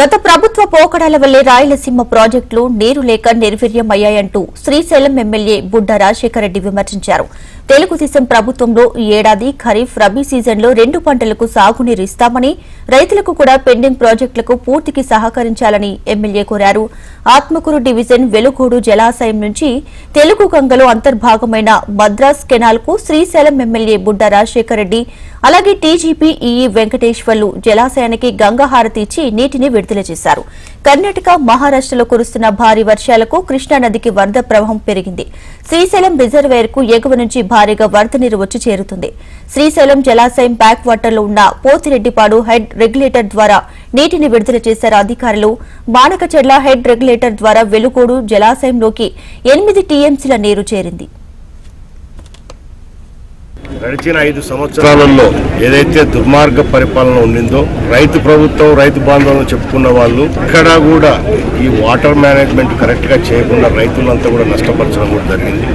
గత ప్రభుత్వ పోకడాల వల్లే రాయలసీమ ప్రాజెక్టులు నీరు లేక నిర్వీర్యమయ్యాయంటూ శ్రీశైలం ఎమ్మెల్యే బుడ్డ రాజశేఖర రెడ్డి విమర్శించారు. తెలుగుదేశం ప్రభుత్వంలో ఈ ఏడాది ఖరీఫ్ రబీ సీజన్లో రెండు పంటలకు సాగునీరు ఇస్తామని రైతులకు కూడా పెండింగ్ ప్రాజెక్టులకు పూర్తికి సహకరించాలని ఎమ్మెల్యే కోరారు. ఆత్మకూరు డివిజన్ వెలుగోడు జలాశయం నుంచి తెలుగు గంగలో అంతర్భాగమైన మద్రాస్ కెనాల్కు శ్రీశైలం ఎమ్మెల్యే బుడ్డ రాజశేఖర రెడ్డి అలాగే టీజీపీ ఈఈ వెంకటేశ్వర్లు జలాశయానికి గంగాహారతి ఇచ్చి నీటిని విడుదల చేశారు. కర్ణాటక మహారాష్టలో కురుస్తున్న భారీ వర్షాలకు కృష్ణానదికి వరద ప్రవాహం పెరిగింది. శ్రీశైలం రిజర్వేయర్కు ఎగువ నుంచి భారీగా వరద నీరు వచ్చి చేరుతుంది. శ్రీశైలం జలాశయం బ్యాక్ వాటర్లో ఉన్న పోతిరెడ్డిపాడు హెడ్ రెగ్యులేటర్ ద్వారా నీటిని విడుదల చేశారు అధికారులు. మానకచెడ్ల హెడ్ రెగ్యులేటర్ ద్వారా వెలుగోడు జలాశయంలోకి ఎనిమిది టీఎంసీల నీరు చేరింది. గడిచిన ఐదు సంవత్సరాలలో ఏదైతే దుర్మార్గ పరిపాలన ఉండిందో రైతు ప్రభుత్వం రైతు బాంధవులను చెప్పుకున్న వాళ్ళు ఇక్కడ కూడా ఈ వాటర్ మేనేజ్మెంట్ కరెక్ట్గా చేయకుండా రైతులంతా కూడా నష్టపరచడం కూడా జరిగింది.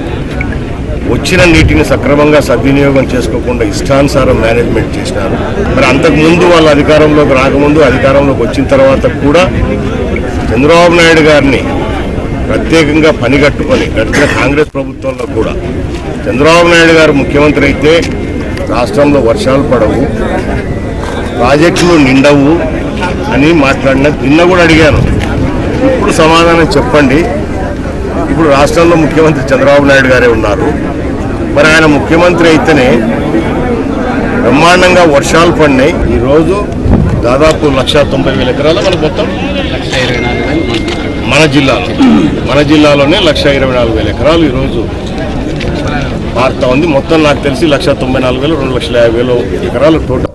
వచ్చిన నీటిని సక్రమంగా సద్వినియోగం చేసుకోకుండా ఇష్టానుసారం మేనేజ్మెంట్ చేసినారు. మరి అంతకుముందు వాళ్ళు వాళ్ళ అధికారంలోకి రాకముందు అధికారంలోకి వచ్చిన తర్వాత కూడా చంద్రబాబు నాయుడు గారిని ప్రత్యేకంగా పనిగట్టుకొని గడిచిన కాంగ్రెస్ ప్రభుత్వంలో కూడా. చంద్రబాబు నాయుడు గారు ముఖ్యమంత్రి అయితే రాష్ట్రంలో వర్షాలు పడవు ప్రాజెక్టులు నిండవు అని మాట్లాడిన నిన్న కూడా అడిగాను. ఇప్పుడు సమాధానం చెప్పండి. ఇప్పుడు రాష్ట్రంలో ముఖ్యమంత్రి చంద్రబాబు నాయుడు గారే ఉన్నారు. మరి ఆయన ముఖ్యమంత్రి అయితేనే బ్రహ్మాండంగా వర్షాలు పడినాయి. ఈరోజు దాదాపు లక్ష తొంభై వేల ఎకరాలు మనకు మొత్తం. మన జిల్లాలో మన జిల్లాలోనే లక్ష ఇరవై నాలుగు వేల ఎకరాలు ఈరోజు మారుతా ఉంది. మొత్తం నాకు తెలిసి లక్ష తొంభై నాలుగు వేలు రెండు లక్షల యాభై వేలు ఎకరాలు టోటల్